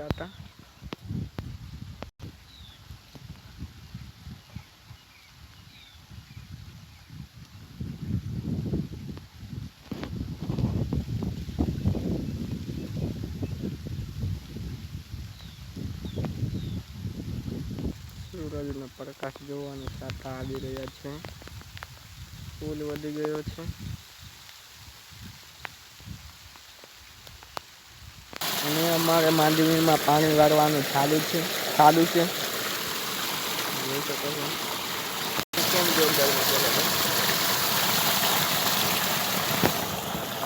સાટા સૂરજનો પ્રકાશ જોવાનો સાતા આવી રહ્યા છે. ફૂલ વધી ગયો છે. અને અમારે માંડવીમાં પાણી વાળવાનું ચાલુ છે ચાલુ છે. જોઈ શકો છો.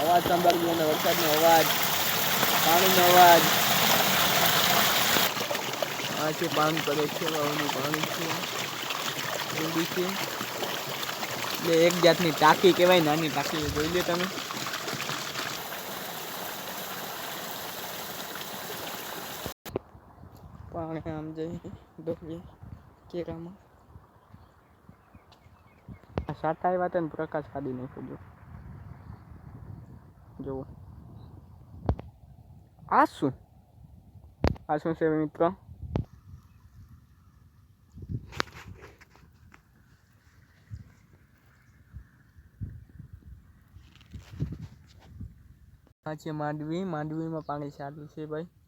અવાજ સાંભળજો અને વરસાદનો અવાજ, પાણીનો અવાજ. આ છે પાણી પડે છે, વાવનું પાણી છે ઊંડી છે. એટલે એક જાતની ટાંકી કહેવાય, નાની ટાંકી, જોઈ લે તમે. પાણી આમ જઈ ડોલી કેરામાં આ સાટા આવ્યા હતા ને પ્રકાશ કાઢી નાખ્યો જો જુઓ આ શું આ શું છે મિત્રો આ છે માંડવી માંડવીમાં પાણી સારું છે ભાઈ